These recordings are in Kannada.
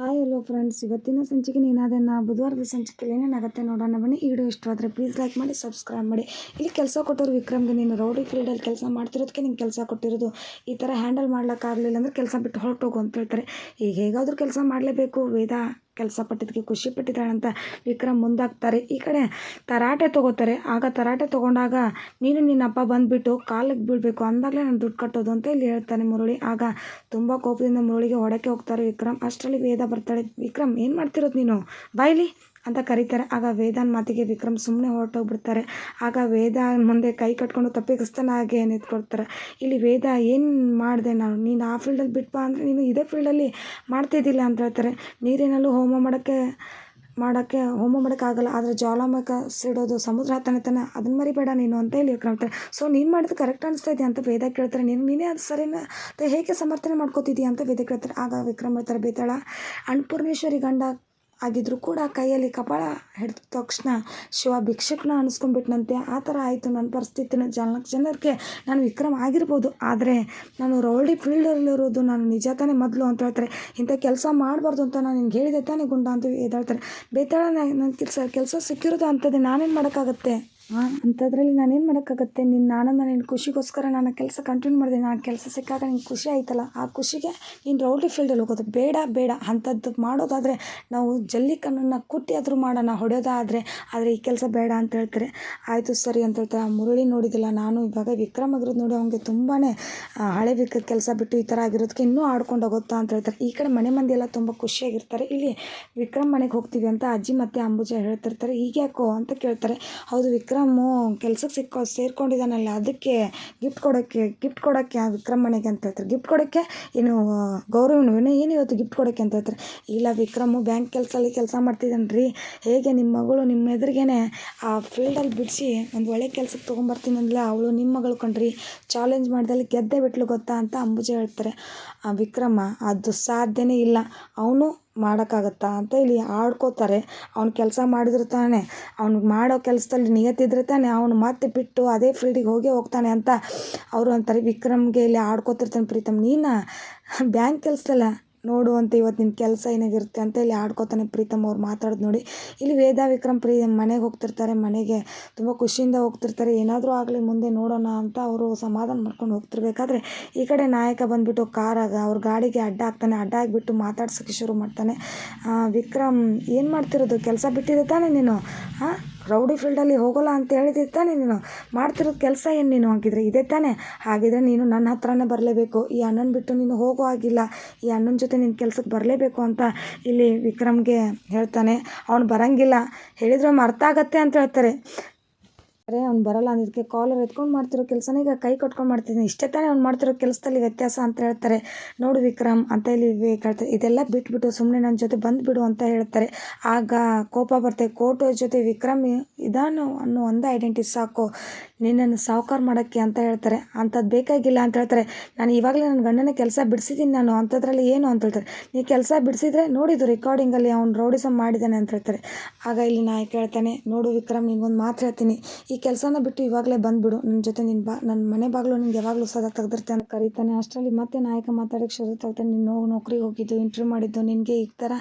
ಹಾಯ್ ಹಲೋ ಫ್ರೆಂಡ್ಸ್ ಇವತ್ತಿನ ಸಂಚಿಕೆ ಏನಾದನ್ನು ಬುಧವಾರದ ಸಂಚಿಕೆಯಲ್ಲಿ ಏನೇನಾಗುತ್ತೆ ನೋಡೋಣ ಬನ್ನಿ. ವಿಡಿಯೋ ಇಷ್ಟವಾದರೆ ಪ್ಲೀಸ್ ಲೈಕ್ ಮಾಡಿ ಸಬ್ಸ್ಕ್ರೈಬ್ ಮಾಡಿ. ಇಲ್ಲಿ ಕೆಲಸ ಕೊಟ್ಟರು ವಿಕ್ರಮ್ಗೆ ನೀನು ರೌಡಿ ಫೀಲ್ಡಲ್ಲಿ ಕೆಲಸ ಮಾಡ್ತಿರೋದಕ್ಕೆ ನಿಂಗೆ ಕೆಲಸ ಕೊಟ್ಟಿರೋದು. ಈ ಥರ ಹ್ಯಾಂಡಲ್ ಮಾಡ್ಲಿಕ್ಕಾಗಲಿಲ್ಲ ಅಂದರೆ ಕೆಲಸ ಬಿಟ್ಟು ಹೊರಟೋಗು ಅಂತ ಹೇಳ್ತಾರೆ. ಈಗ ಹೇಗಾದರೂ ಕೆಲಸ ಮಾಡಲೇಬೇಕು ವೇದ? ಕೆಲಸ ಪಟ್ಟಿದ್ದಕ್ಕೆ ಖುಷಿ ಪಟ್ಟಿದ್ದಾಳಂತ ವಿಕ್ರಮ್ ಮುಂದಾಗ್ತಾರೆ. ಈ ಕಡೆ ತರಾಟೆ ತೊಗೋತಾರೆ. ಆಗ ತರಾಟೆ ತೊಗೊಂಡಾಗ, ನೀನು ನಿನ್ನ ಅಪ್ಪ ಬಂದುಬಿಟ್ಟು ಕಾಲಿಗೆ ಬೀಳಬೇಕು, ಅಂದಾಗಲೇ ನಾನು ದುಡ್ಡು ಕಟ್ಟೋದು ಅಂತ ಇಲ್ಲಿ ಹೇಳ್ತಾನೆ ಮುರುಳಿ. ಆಗ ತುಂಬ ಕೋಪದಿಂದ ಮುರುಳಿಗೆ ಹೊಡಕ್ಕೆ ಹೋಗ್ತಾರೆ ವಿಕ್ರಮ್. ಅಷ್ಟರಲ್ಲಿ ವೇದ ಬರ್ತಾಳೆ, ವಿಕ್ರಮ್, ಏನು ಮಾಡ್ತಿರೋದು ನೀನು? ಬಾಯ್ಲಿ ಅಂತ ಕರೀತಾರೆ. ಆಗ ವೇದಾನ್ ಮಾತಿಗೆ ವಿಕ್ರಮ್ ಸುಮ್ಮನೆ ಹೊರಟೋಗ್ಬಿಡ್ತಾರೆ. ಆಗ ವೇದ ಮುಂದೆ ಕೈ ಕಟ್ಕೊಂಡು ತಪ್ಪಿಗಸ್ತನಾಗೆ ನಿಂತ್ಕೊಳ್ತಾರೆ. ಇಲ್ಲಿ ವೇದ, ಏನು ಮಾಡಿದೆ ನಾನು? ನೀನು ಆ ಫೀಲ್ಡಲ್ಲಿ ಬಿಟ್ಟು ಅಂದರೆ ನೀನು ಇದೇ ಫೀಲ್ಡಲ್ಲಿ ಮಾಡ್ತಿದ್ದಿಲ್ಲ ಅಂತ ಹೇಳ್ತಾರೆ. ನೀರಿನಲ್ಲೂ ಹೋಮ ಮಾಡೋಕ್ಕೆ ಮಾಡೋಕ್ಕೆ, ಹೋಮ ಮಾಡೋಕ್ಕಾಗಲ್ಲ ಆದರೆ ಜ್ವಾಲಾಮುಖ ಸಿಡೋದು, ಸಮುದ್ರ ಹತ್ತನೇತನ ತಾನೆ ಅದನ್ನ ಮರಿಬೇಡ ನೀನು ಅಂತ ಹೇಳಿ ಹೇಳ್ತಾರೆ. ಸೊ ನೀನು ಮಾಡಿದ್ದು ಕರೆಕ್ಟ್ ಅನಿಸ್ತಾ ಇದೆಯಾ? ಅಂತ ವೇದ ಕೇಳ್ತಾರೆ. ನೀನು, ನೀನೇ ಅದು ಸರಿನ ಹೇಗೆ ಸಮರ್ಥನೆ ಮಾಡ್ಕೋತಿದ್ದೀಯ? ಅಂತ ವೇದ ಕೇಳ್ತಾರೆ. ಆಗ ವಿಕ್ರಮ್ ಹೇಳ್ತಾರೆ, ಬೇತಾಳ ಅನ್ನಪೂರ್ಣೇಶ್ವರಿ ಗಂಡ ಆಗಿದ್ದರೂ ಕೂಡ ಕೈಯಲ್ಲಿ ಕಪಾಳ ಹಿಡಿದ ತಕ್ಷಣ ಶಿವ ಭಿಕ್ಷಕನ ಅನಿಸ್ಕೊಂಡ್ಬಿಟ್ನಂತೆ. ಆ ಥರ ಆಯಿತು ನನ್ನ ಪರಿಸ್ಥಿತಿನ. ನಾಲ್ಕು ಜನರಿಗೆ ನಾನು ವಿಕ್ರಮ್ ಆಗಿರ್ಬೋದು. ಆದರೆ ನಾನು ರೌಡಿ ಫೀಲ್ಡಲ್ಲಿರೋದು ನಾನು ನಿಜ ತಾನೇ ಮೊದಲು ಅಂತ ಹೇಳ್ತಾರೆ. ಇಂಥ ಕೆಲಸ ಮಾಡಬಾರ್ದು ಅಂತ ನಾನು ನಿನ್ಗೆ ಹೇಳಿದೆ ತಾನೇ ಗುಂಡ ಅಂತ ಎದ್ದೇಳ್ತಾರೆ ಬೇತಾಳ ನನ್ನ ಕೆಲಸ ಕೆಲಸ ಸಿಕ್ಕಿರೋದು ಅಂಥದ್ದೇ ನಾನೇನು ಮಾಡೋಕ್ಕಾಗತ್ತೆ? ಅಂಥದ್ರಲ್ಲಿ ನಾನೇನು ಮಾಡೋಕ್ಕಾಗತ್ತೆ? ನಿನ್ನ ಆನಂದ ನಿನ್ನ ಖುಷಿಗೋಸ್ಕರ ನಾನು ಕೆಲಸ ಕಂಟಿನ್ಯೂ ಮಾಡಿದೆ. ನಾನು ಕೆಲಸ ಸಿಕ್ಕಾಗ ನಿಂಗೆ ಖುಷಿ ಆಯ್ತಲ್ಲ? ಆ ಖುಷಿಗೆ ನೀನು ರೌಡಿ ಫೀಲ್ಡಲ್ಲಿ ಹೋಗೋದು ಬೇಡ ಬೇಡ. ಅಂಥದ್ದು ಮಾಡೋದಾದರೆ ನಾವು ಜಲ್ಲಿಕನ್ನನ್ನು ಕುಟ್ಟಿ ಆದರೂ ಮಾಡೋಣ ಹೊಡೆಯೋದಾದರೆ ಆದರೆ ಈ ಕೆಲಸ ಬೇಡ ಅಂತ ಹೇಳ್ತಾರೆ. ಆಯಿತು ಸರಿ ಅಂತ ಹೇಳ್ತಾರೆ. ಆ ಮುರಳಿ ನೋಡಿದಿಲ್ಲ. ನಾನು ಇವಾಗ ವಿಕ್ರಮ್ ಆಗಿರೋದು ನೋಡಿ ಅವನಿಗೆ ತುಂಬಾ ಹಳೆ ವಿಕ್ ಕೆಲಸ ಬಿಟ್ಟು ಈ ಥರ ಆಗಿರೋದಕ್ಕೆ ಇನ್ನೂ ಆಡ್ಕೊಂಡು ಹೋಗುತ್ತಾ ಅಂತ ಹೇಳ್ತಾರೆ. ಈ ಕಡೆ ಮನೆ ಮಂದಿ ಎಲ್ಲ ತುಂಬ ಖುಷಿಯಾಗಿರ್ತಾರೆ. ಇಲ್ಲಿ ವಿಕ್ರಮ್ ಮನೆಗೆ ಹೋಗ್ತೀವಿ ಅಂತ ಅಜ್ಜಿ ಮತ್ತು ಅಂಬುಜ ಹೇಳ್ತಿರ್ತಾರೆ. ಹೀಗೆ ಯಾಕೋ ಅಂತ ಕೇಳ್ತಾರೆ. ಹೌದು ವಿಕ್ರಮ್ ವಿಕ್ರಮು ಕೆಲ್ಸಕ್ಕೆ ಸಿಕ್ಕೋ ಸೇರ್ಕೊಂಡಿದ್ದಾನಲ್ಲ, ಅದಕ್ಕೆ ಗಿಫ್ಟ್ ಕೊಡೋಕ್ಕೆ ಗಿಫ್ಟ್ ಕೊಡೋಕ್ಕೆ ಆ ವಿಕ್ರಮ್ ಮನೆಗೆ ಅಂತ ಹೇಳ್ತಾರೆ. ಗಿಫ್ಟ್ ಕೊಡೋಕ್ಕೆ ಏನು ಗೌರವನು ಏನು ಇವತ್ತು ಗಿಫ್ಟ್ ಕೊಡೋಕ್ಕೆ ಅಂತ ಹೇಳ್ತಾರೆ. ಇಲ್ಲ ವಿಕ್ರಮು ಬ್ಯಾಂಕ್ ಕೆಲಸದಲ್ಲಿ ಕೆಲಸ ಮಾಡ್ತಿದ್ದಾನೆ ಹೇಗೆ ನಿಮ್ಮ ಮಗಳು ನಿಮ್ಮ ಎದುರಿಗೇನೆ ಆ ಫೀಲ್ಡಲ್ಲಿ ಬಿಡಿಸಿ ಒಂದು ಒಳ್ಳೆ ಕೆಲ್ಸಕ್ಕೆ ತೊಗೊಂಬರ್ತೀನಿ ಅವಳು ನಿಮ್ಮ ಮಗಳು ಕಣ್ರಿ. ಚಾಲೆಂಜ್ ಮಾಡ್ದಲ್ಲಿ ಗೆದ್ದೆ ಬಿಟ್ಲು ಗೊತ್ತಾ ಅಂತ ಅಂಬುಜ ಹೇಳ್ತಾರೆ. ಆ ವಿಕ್ರಮ, ಅದು ಸಾಧ್ಯನೇ ಇಲ್ಲ. ಅವನು ಮಾಡೋಕ್ಕಾಗತ್ತಾ ಅಂತ ಇಲ್ಲಿ ಆಡ್ಕೋತಾರೆ. ಅವ್ನು ಕೆಲಸ ಮಾಡಿದ್ರೆ ತಾನೇ ಅವ್ನಿಗೆ ಮಾಡೋ ಕೆಲಸದಲ್ಲಿ ನಿಯತ್ತಿದ್ರೆ ತಾನೇ ಅವನು ಮತ್ತೆ ಬಿಟ್ಟು ಅದೇ ಫೀಲ್ಡಿಗೆ ಹೋಗೇ ಹೋಗ್ತಾನೆ ಅಂತ ಅವರು ಅಂತಾರೆ ವಿಕ್ರಮ್ಗೆ ಇಲ್ಲಿ ಆಡ್ಕೋತಿರ್ತಾನೆ ಪ್ರೀತಮ್. ನೀನು? ಬ್ಯಾಂಕ್ ಕೆಲಸದಲ್ಲ? ನೋಡು ಅಂತ ಇವತ್ತು ನಿನ್ನ ಕೆಲಸ ಏನಾಗಿರುತ್ತೆ ಅಂತ ಇಲ್ಲಿ ಆಡ್ಕೋತಾನೆ ಪ್ರೀತಮ್ ಅವ್ರು ಮಾತಾಡೋದು ನೋಡಿ. ಇಲ್ಲಿ ವೇದಾ ವಿಕ್ರಮ್ ಪ್ರೀ ಮನೆಗೆ ಹೋಗ್ತಿರ್ತಾರೆ, ಮನೆಗೆ ತುಂಬ ಖುಷಿಯಿಂದ ಹೋಗ್ತಿರ್ತಾರೆ. ಏನಾದರೂ ಆಗಲಿ ಮುಂದೆ ನೋಡೋಣ ಅಂತ ಅವರು ಸಮಾಧಾನ ಮಾಡ್ಕೊಂಡು ಹೋಗ್ತಿರ್ಬೇಕಾದ್ರೆ ಈ ಕಡೆ ನಾಯಕ ಬಂದುಬಿಟ್ಟು ಕಾರಾಗ ಅವ್ರ ಗಾಡಿಗೆ ಅಡ್ಡ ಹಾಕ್ತಾನೆ, ಅಡ್ಡ ಆಗಿಬಿಟ್ಟು ಮಾತಾಡ್ಸೋಕ್ಕೆ ಶುರು ಮಾಡ್ತಾನೆ. ವಿಕ್ರಮ್ ಏನು ಮಾಡ್ತಿರೋದು? ಕೆಲಸ ಬಿಟ್ಟಿದೆ ತಾನೇ ನೀನು? ಹಾಂ ರೌಡಿ ಫೀಲ್ಡಲ್ಲಿ ಹೋಗೋಲ್ಲ ಅಂತ ಹೇಳಿದ್ರೆ ತಾನೇ ನೀನು ಮಾಡ್ತಿರೋ ಕೆಲಸ ಏನು ನೀನು ಹಾಗಿದ್ರೆ? ಇದೇ ತಾನೇ. ಹಾಗಿದ್ರೆ ನೀನು ನನ್ನ ಹತ್ರನೇ ಬರಲೇಬೇಕು. ಈ ಅಣ್ಣನ ಬಿಟ್ಟು ನೀನು ಹೋಗೋ ಆಗಿಲ್ಲ ಈ ಅಣ್ಣನ ಜೊತೆ ನಿನ್ನ ಕೆಲ್ಸಕ್ಕೆ ಬರಲೇಬೇಕು ಅಂತ ಇಲ್ಲಿ ವಿಕ್ರಮ್ಗೆ ಹೇಳ್ತಾನೆ. ಅವ್ನು ಬರೋಂಗಿಲ್ಲ. ಹೇಳಿದ್ರೆ ಅರ್ಥ ಆಗತ್ತೆ ಅಂತ ಹೇಳ್ತಾರೆ. ಅರೆ ಅವ್ನು ಬರಲ್ಲ ಅಂದಿದ್ದಕ್ಕೆ ಕಾಲರ್ ಎತ್ಕೊಂಡು ಮಾಡ್ತಿರೋ ಕೆಲಸನ ಈಗ ಕೈ ಕಟ್ಕೊಂಡು ಮಾಡ್ತಿದ್ದೀನಿ ಇಷ್ಟೇ ತಾನೇ ಅವ್ನು ಮಾಡ್ತಿರೋ ಕೆಲಸದಲ್ಲಿ ವ್ಯತ್ಯಾಸ ಅಂತ ಹೇಳ್ತಾರೆ. ನೋಡು ವಿಕ್ರಮ್, ಅಂತ ಇಲ್ಲಿ ವಿವೇಕ್ ಇದೆಲ್ಲ ಬಿಟ್ಬಿಟ್ಟು ಸುಮ್ಮನೆ ನನ್ನ ಜೊತೆ ಬಂದುಬಿಡು ಅಂತ ಹೇಳ್ತಾರೆ. ಆಗ ಕೋಪ ಬರುತ್ತೆ. ಕೋಟು ಜೊತೆ ವಿಕ್ರಮ್ ಇದಾನು ಅನ್ನೋ ಒಂದು ಐಡೆಂಟಿ ಸಾಕು. ನಿನ್ನನ್ನು ಸಾವುಕಾರ ಮಾಡೋಕ್ಕೆ ಅಂತ ಹೇಳ್ತಾರೆ. ಅಂಥದ್ದು ಬೇಕಾಗಿಲ್ಲ ಅಂತ ಹೇಳ್ತಾರೆ. ನಾನು ಇವಾಗಲೇ ನನ್ನ ಗಂಡನ ಕೆಲಸ ಬಿಡಿಸಿದ್ದೀನಿ ನಾನು ಅಂಥದ್ರಲ್ಲಿ ಏನು ಅಂತ ಹೇಳ್ತಾರೆ. ನೀ ಕೆಲಸ ಬಿಡಿಸಿದ್ರೆ ನೋಡಿದ್ದು ರೆಕಾರ್ಡಿಂಗಲ್ಲಿ ಅವ್ನು ರೌಡಿಸಮ್ ಮಾಡಿದ್ದಾನೆ ಅಂತ ಹೇಳ್ತಾರೆ. ಆಗ ಇಲ್ಲಿ ನಾಯಕ ಕೇಳ್ತಾನೆ, ನೋಡು ವಿಕ್ರಮ್, ನಿಂಗೊಂದು ಮಾತು ಹೇಳ್ತೀನಿ. ಈ ಕೆಲಸನ ಬಿಟ್ಟು ಇವಾಗಲೇ ಬಂದುಬಿಡು. ನನ್ನ ಜೊತೆ ನಿನ್ನ ಬಾ. ನನ್ನ ಮನೆ ಬಾಗಿಲು ನಿಂಗೆ ಯಾವಾಗಲೂ ಸದಾ ತೆಗೆದಿರ್ತೆ ಅಂತ ಕರೀತಾನೆ. ಅಷ್ಟರಲ್ಲಿ ಮತ್ತೆ ನಾಯಕ ಮಾತಾಡೋಕ್ಕೆ ಶುರು ತಗ್ತಾನೆ ನೀನು ನೌಕರಿಗೆ ಹೋಗಿದ್ದು ಇಂಟ್ರ್ಯೂ ಮಾಡಿದ್ದು, ನಿನಗೆ ಈ ಥರ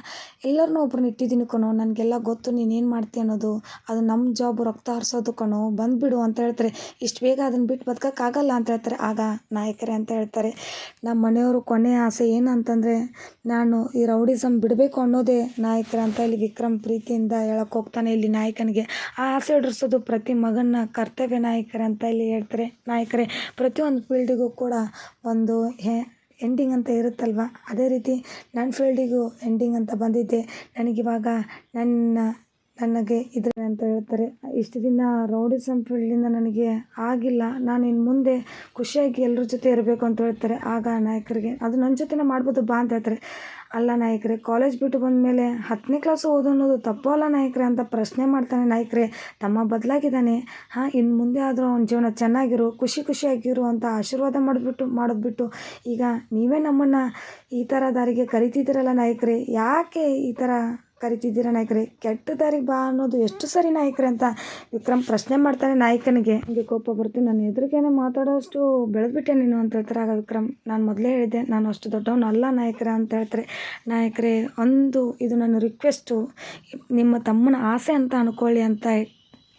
ಎಲ್ಲರನ್ನೂ ಒಬ್ರನ್ನ ಇಟ್ಟಿದ್ದೀನಿ ಕಣೋ. ನನಗೆಲ್ಲ ಗೊತ್ತು ನೀನು ಏನು ಮಾಡ್ತೀಯ ಅನ್ನೋದು. ಅದು ನಮ್ಮ ಜಾಬು ರಕ್ತ ಹರಿಸೋದು ಕಣೋ. ಬಂದುಬಿಡು ಅಂತ ಹೇಳ್ತಾರೆ. ಇಷ್ಟು ಬೇಗ ಅದನ್ನು ಬಿಟ್ಟು ಬದುಕೋಕ್ಕಾಗಲ್ಲ ಅಂತ ಹೇಳ್ತಾರೆ. ಆಗ ನಾಯಕರೇ ಅಂತ ಹೇಳ್ತಾರೆ. ನಮ್ಮ ಮನೆಯವರು ಕೊನೆಯ ಆಸೆ ಏನು ಅಂತಂದರೆ ನಾನು ಈ ರೌಡಿಸಮ್ ಬಿಡಬೇಕು ಅನ್ನೋದೇ ನಾಯಕರ ಅಂತ ಇಲ್ಲಿ ವಿಕ್ರಮ್ ಪ್ರೀತಿಯಿಂದ ಹೇಳೋಕ್ಕೆ ಹೋಗ್ತಾನೆ ಇಲ್ಲಿ ನಾಯಕನಿಗೆ. ಆ ಆಸೆ ಹಿಡಿಸೋದು ಪ್ರತಿ ಮಗನ ಕರ್ತವ್ಯ ನಾಯಕರ ಅಂತ ಇಲ್ಲಿ ಹೇಳ್ತಾರೆ. ನಾಯಕರೇ, ಪ್ರತಿಯೊಂದು ಫೀಲ್ಡಿಗೂ ಕೂಡ ಒಂದು ಹೆ ಎಂಡಿಂಗ್ ಅಂತ ಇರುತ್ತಲ್ವ? ಅದೇ ರೀತಿ, ನನ್ನ ಫೀಲ್ಡಿಗೂ ಎಂಡಿಂಗ್ ಅಂತ ಬಂದಿದೆ. ನನಗಿವಾಗ ನನ್ನ ನನಗೆ ಇದ್ರೆ ಅಂತ ಹೇಳ್ತಾರೆ. ಇಷ್ಟು ದಿನ ರೌಡಿಸಮ್ ಫೀಲ್ಡಿಂದ ನನಗೆ ಆಗಿಲ್ಲ. ನಾನು ಇನ್ನು ಮುಂದೆ ಖುಷಿಯಾಗಿ ಎಲ್ಲರ ಜೊತೆ ಇರಬೇಕು ಅಂತ ಹೇಳ್ತಾರೆ. ಆಗ ನಾಯಕರಿಗೆ ಅದು ನನ್ನ ಜೊತೆನೇ ಮಾಡ್ಬೋದು ಬಾ ಅಂತ ಹೇಳ್ತಾರೆ. ಅಲ್ಲ ನಾಯಕರೇ ಕಾಲೇಜ್ ಬಿಟ್ಟು ಬಂದಮೇಲೆ ಹತ್ತನೇ ಕ್ಲಾಸು ಓದು ಅನ್ನೋದು ತಪ್ಪಲ್ಲ ನಾಯಕರೇ ಅಂತ ಪ್ರಶ್ನೆ ಮಾಡ್ತಾನೆ ನಾಯಕರೇ. ತಮ್ಮ ಬದಲಾಗಿದ್ದಾನೆ. ಹಾಂ, ಇನ್ನು ಮುಂದೆ ಆದರೂ ಅವ್ನ ಜೀವನ ಚೆನ್ನಾಗಿರು, ಖುಷಿ ಖುಷಿಯಾಗಿರು ಅಂತ ಆಶೀರ್ವಾದ ಮಾಡಿಬಿಟ್ಟು, ಮಾಡೋದ್ಬಿಟ್ಟು. ಈಗ ನೀವೇ ನಮ್ಮನ್ನು ಈ ಥರ ದಾರಿಗೆ ಕರಿತಿದ್ದೀರಲ್ಲ ನಾಯಕರೇ. ಯಾಕೆ ಈ ಥರ ಕರಿತಿದ್ದೀರಾ ನಾಯಕರೇ? ಕೆಟ್ಟ ದಾರಿಗೆ ಬಾ ಅನ್ನೋದು ಎಷ್ಟು ಸರಿ ನಾಯಕರೇ ಅಂತ ವಿಕ್ರಮ್ ಪ್ರಶ್ನೆ ಮಾಡ್ತಾನೆ ನಾಯಕನಿಗೆ. ನನಗೆ ಕೋಪ ಬರ್ತೀನಿ ನಾನು ಎದುರಿಗೇನೆ ಮಾತಾಡೋಷ್ಟು ಬೆಳೆದ್ಬಿಟ್ಟೆ ನೀನು ಅಂತ ಹೇಳ್ತಾರೆ. ಆಗ ವಿಕ್ರಮ್, ನಾನು ಮೊದಲೇ ಹೇಳಿದ್ದೆ, ನಾನು ಅಷ್ಟು ದೊಡ್ಡವನು ಅಲ್ಲ ನಾಯಕರ ಅಂತ ಹೇಳ್ತಾರೆ. ನಾಯಕರೇ, ಒಂದು, ಇದು ನನ್ನ ರಿಕ್ವೆಸ್ಟು ನಿಮ್ಮ ತಮ್ಮನ ಆಸೆ ಅಂತ ಅನ್ಕೊಳ್ಳಿ ಅಂತ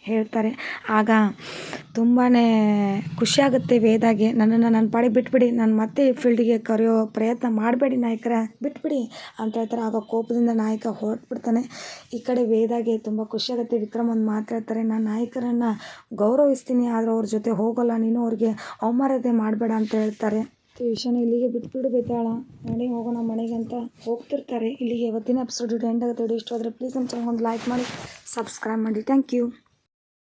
ಹೇಳ್ತಾರೆ. ಆಗ ತುಂಬಾ ಖುಷಿಯಾಗುತ್ತೆ ವೇದಾಗೆ, ನನ್ನನ್ನು ನನ್ನ ಪಾಡಿ ಬಿಟ್ಬಿಡಿ, ನಾನು ಮತ್ತೆ ಈ ಫೀಲ್ಡಿಗೆ ಕರೆಯೋ ಪ್ರಯತ್ನ ಮಾಡಬೇಡಿ ನಾಯಕರ, ಬಿಟ್ಬಿಡಿ ಅಂತ ಹೇಳ್ತಾರೆ. ಆಗ ಕೋಪದಿಂದ ನಾಯಕ ಹೊರಟ್ಬಿಡ್ತಾನೆ. ಈ ಕಡೆ ವೇದಾಗೆ ತುಂಬ ಖುಷಿಯಾಗುತ್ತೆ. ವಿಕ್ರಮ್ ಒಂದು ಮಾತಾಡ್ತಾರೆ ನಾನು ನಾಯಕರನ್ನು ಗೌರವಿಸ್ತೀನಿ, ಆದರೆ ಅವ್ರ ಜೊತೆ ಹೋಗೋಲ್ಲ, ನೀನು ಅವ್ರಿಗೆ ಅವಮಾನತೆ ಮಾಡಬೇಡ ಅಂತ ಹೇಳ್ತಾರೆ. ಈ ಇಲ್ಲಿಗೆ ಬಿಟ್ಬಿಡು ಬೇತಾಳ ನಡಿ ಹೋಗೋಣ ಮನೆಗೆ ಅಂತ ಹೋಗ್ತಿರ್ತಾರೆ. ಇಲ್ಲಿಗೆ ಇವತ್ತಿನ ಎಪಿಸೋಡ್ ಎಂಡ್ ಆಗುತ್ತೆ. ಇಷ್ಟು ಆದರೆ ಪ್ಲೀಸ್ ನಮ್ಮ ಚಾನಲ್ ಒಂದು ಲೈಕ್ ಮಾಡಿ ಸಬ್ಸ್ಕ್ರೈಬ್ ಮಾಡಿ. Thank you